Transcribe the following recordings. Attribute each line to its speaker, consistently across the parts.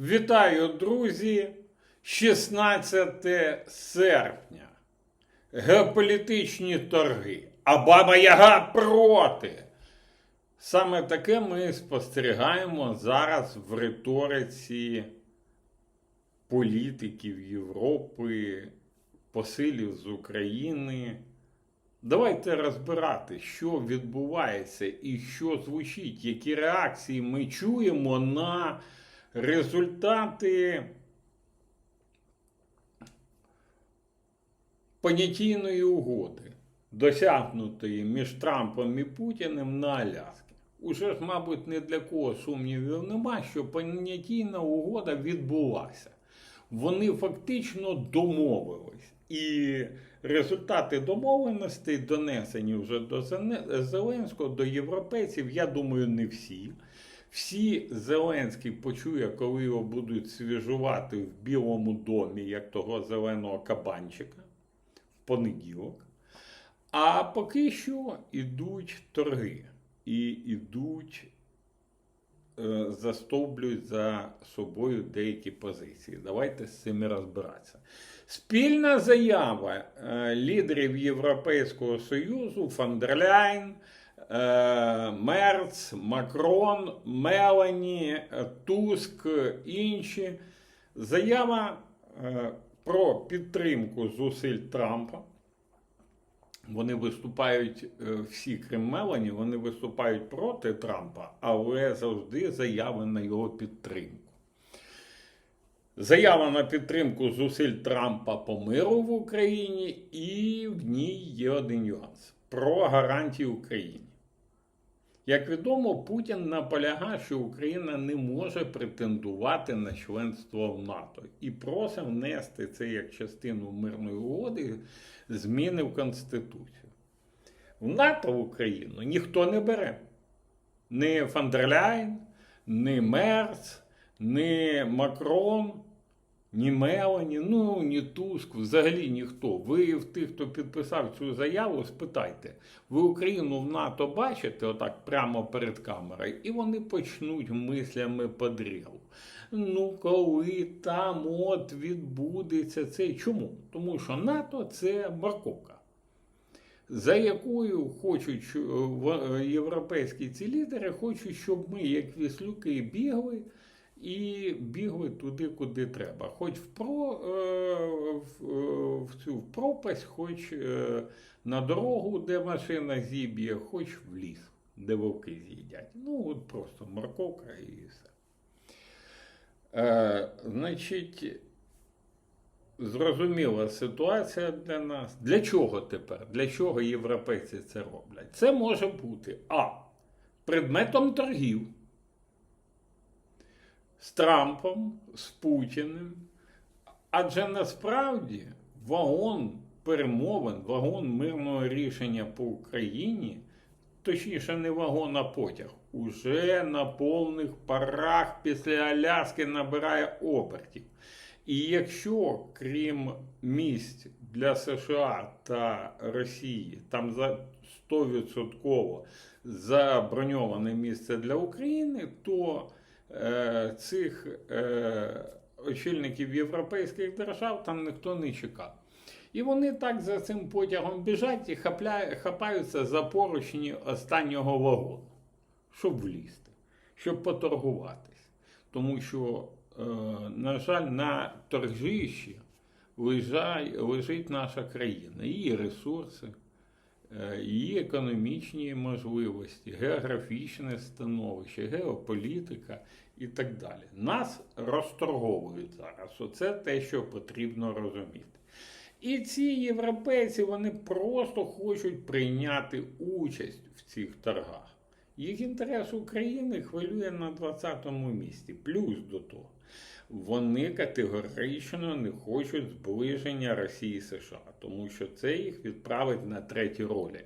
Speaker 1: Вітаю, друзі! 16 серпня. Геополітичні торги. А баба Яга проти. Саме таке ми спостерігаємо зараз в риториці політиків Європи, посилів з України. Давайте розбирати, що відбувається і що звучить, які реакції ми чуємо на результати понятійної угоди, досягнутої між Трампом і Путіним на Аляскі. Уже ж, мабуть, не для кого сумнівів нема, що понятійна угода відбулася. Вони фактично домовились. І результати домовленостей донесені вже до Зеленського, до європейців, я думаю, не всі. Всі Зеленський почує, коли його будуть свіжувати в Білому домі, як того зеленого кабанчика, в понеділок. А поки що йдуть торги і йдуть, е, застовблюють за собою деякі позиції. Давайте з цим розбиратися. Спільна заява е, лідерів Європейського Союзу Фандерляйн, Мерц, Макрон, Мелані, е, Туск, інші. Заява е, про підтримку зусиль Трампа. Вони виступають е, всі, крім Мелані, вони виступають проти Трампа, але завжди заяви на його підтримку. Заява на підтримку зусиль Трампа по миру в Україні, і в ній є один нюанс про гарантії Україні. Як відомо, Путін наполягає, що Україна не може претендувати на членство в НАТО і просить внести це як частину мирної угоди зміни в Конституцію. В НАТО в Україну ніхто не бере. Ні Фандерляйн, ні Мерц, ні Макрон, ні Мелані, ну ні Туск, взагалі ніхто. Ви в тих, хто підписав цю заяву, спитайте, ви Україну в НАТО бачите отак прямо перед камерою, і вони почнуть мислями подрігу. Ну, коли там от відбудеться це. Чому? Тому що НАТО це морковка. За якою хочуть європейські ці лідери, хочуть, щоб ми, як віслюки, бігли і бігли туди, куди треба. Хоч в, про, е, в, е, в цю в пропасть, хоч е, на дорогу, де машина зіб'є, хоч в ліс, де вовки з'їдять. Ну, от просто морковка і все. Е, значить, зрозуміла ситуація для нас. Для чого тепер? Для чого європейці це роблять? Це може бути А. Предметом торгів з Трампом, з Путіним. Адже насправді вагон перемовин, вагон мирного рішення по Україні, точніше, не вагон, а потяг, уже на повних парах після Аляски набирає обертів. І якщо, крім місць для США та Росії, там за 100% заброньоване місце для України, то цих е, очільників європейських держав там ніхто не чекав. І вони так за цим потягом біжать і хапаються за поручні останнього вагону, щоб влізти, щоб поторгуватись. Тому що, е, на жаль, на торжищі лежить наша країна, її ресурси, е, її економічні можливості, географічне становище, геополітика і так далі. Нас розторговують зараз. Оце те, що потрібно розуміти. І ці європейці вони просто хочуть прийняти участь в цих торгах. Їх інтерес України хвилює на 20-му місці. Плюс до того, вони категорично не хочуть зближення Росії і США, тому що це їх відправить на треті ролі.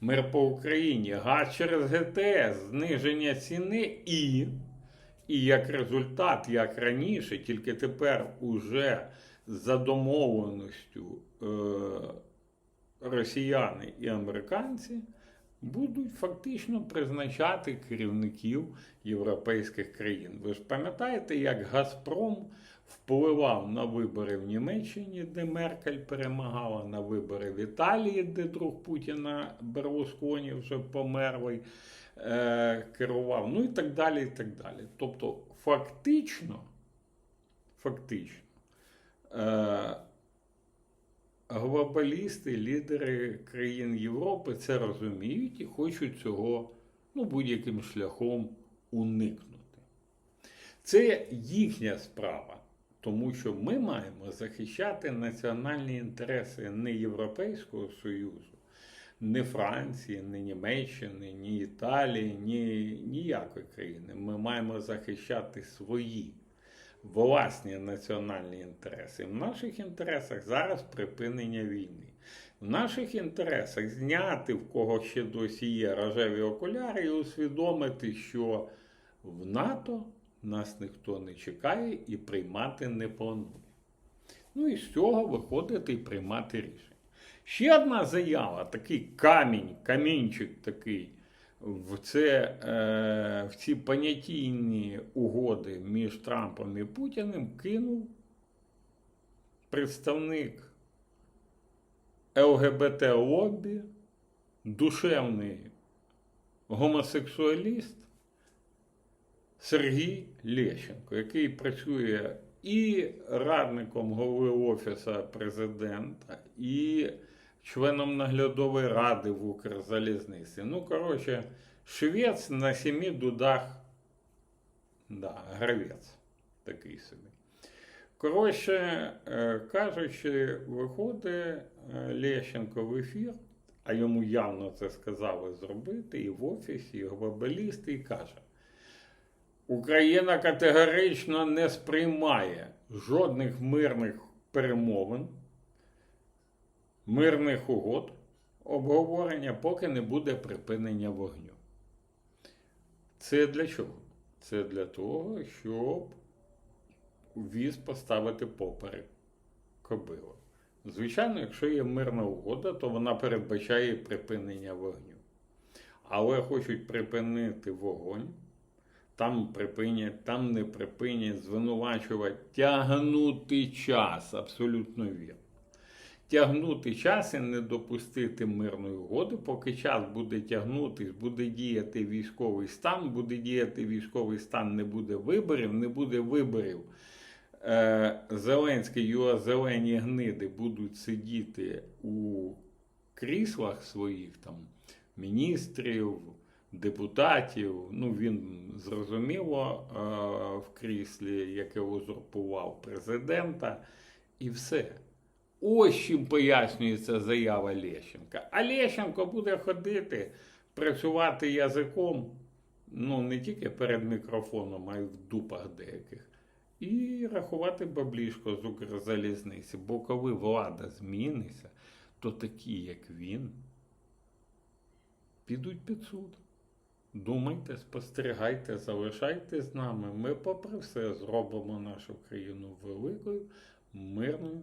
Speaker 1: Мир по Україні, газ через ГТС, зниження ціни і, і як результат, як раніше, тільки тепер уже за домовленістю е, росіяни і американці будуть фактично призначати керівників європейських країн. Ви ж пам'ятаєте, як Газпром впливав на вибори в Німеччині, де Меркель перемагала, на вибори в Італії, де друг Путіна Берлусконі вже померлий, е, керував, ну і так далі. і так далі. Тобто, фактично, фактично, е, глобалісти, лідери країн Європи це розуміють і хочуть цього ну, будь-яким шляхом уникнути. Це їхня справа, тому що ми маємо захищати національні інтереси не Європейського Союзу, не Франції, не Німеччини, ні Італії, ні ніякої країни. Ми маємо захищати свої власні національні інтереси. В наших інтересах зараз припинення війни. В наших інтересах зняти в кого ще досі є рожеві окуляри і усвідомити, що в НАТО нас ніхто не чекає і приймати не планує. Ну і з цього виходити і приймати рішення. Ще одна заява, такий камінь, камінчик такий в, це, е, в ці понятійні угоди між Трампом і Путіним кинув представник ЛГБТ-лобі, душевний гомосексуаліст Сергій Лещенко, який працює і радником голови Офісу президента, і членом наглядової ради в Укрзалізниці. Ну, коротше, швець на сімі дудах, да, гравець такий собі. Коротше е, кажучи, виходить е, Лещенко в ефір, а йому явно це сказали зробити і в офісі, і глобалісти, і каже. Україна категорично не сприймає жодних мирних перемовин, мирних угод, обговорення, поки не буде припинення вогню. Це для чого? Це для того, щоб віз поставити поперек кобилу. Звичайно, якщо є мирна угода, то вона передбачає припинення вогню. Але хочуть припинити вогонь, там припинять, там не припинять, звинувачувати, тягнути час, абсолютно вірно. Тягнути час і не допустити мирної угоди, поки час буде тягнутись, буде діяти військовий стан, буде діяти військовий стан, не буде виборів, не буде виборів. Е, Зеленський його зелені гниди будуть сидіти у кріслах своїх там міністрів, депутатів. Ну, він зрозуміло е, в кріслі, яке узурпував президента, і все. Ось чим пояснюється заява Лещенка. А Лещенко буде ходити, працювати язиком, ну не тільки перед мікрофоном, а й в дупах деяких. І рахувати баблішко з Укрзалізниці. Бо коли влада зміниться, то такі, як він, підуть під суд. Думайте, спостерігайте, залишайте з нами. Ми, попри все, зробимо нашу країну великою, мирною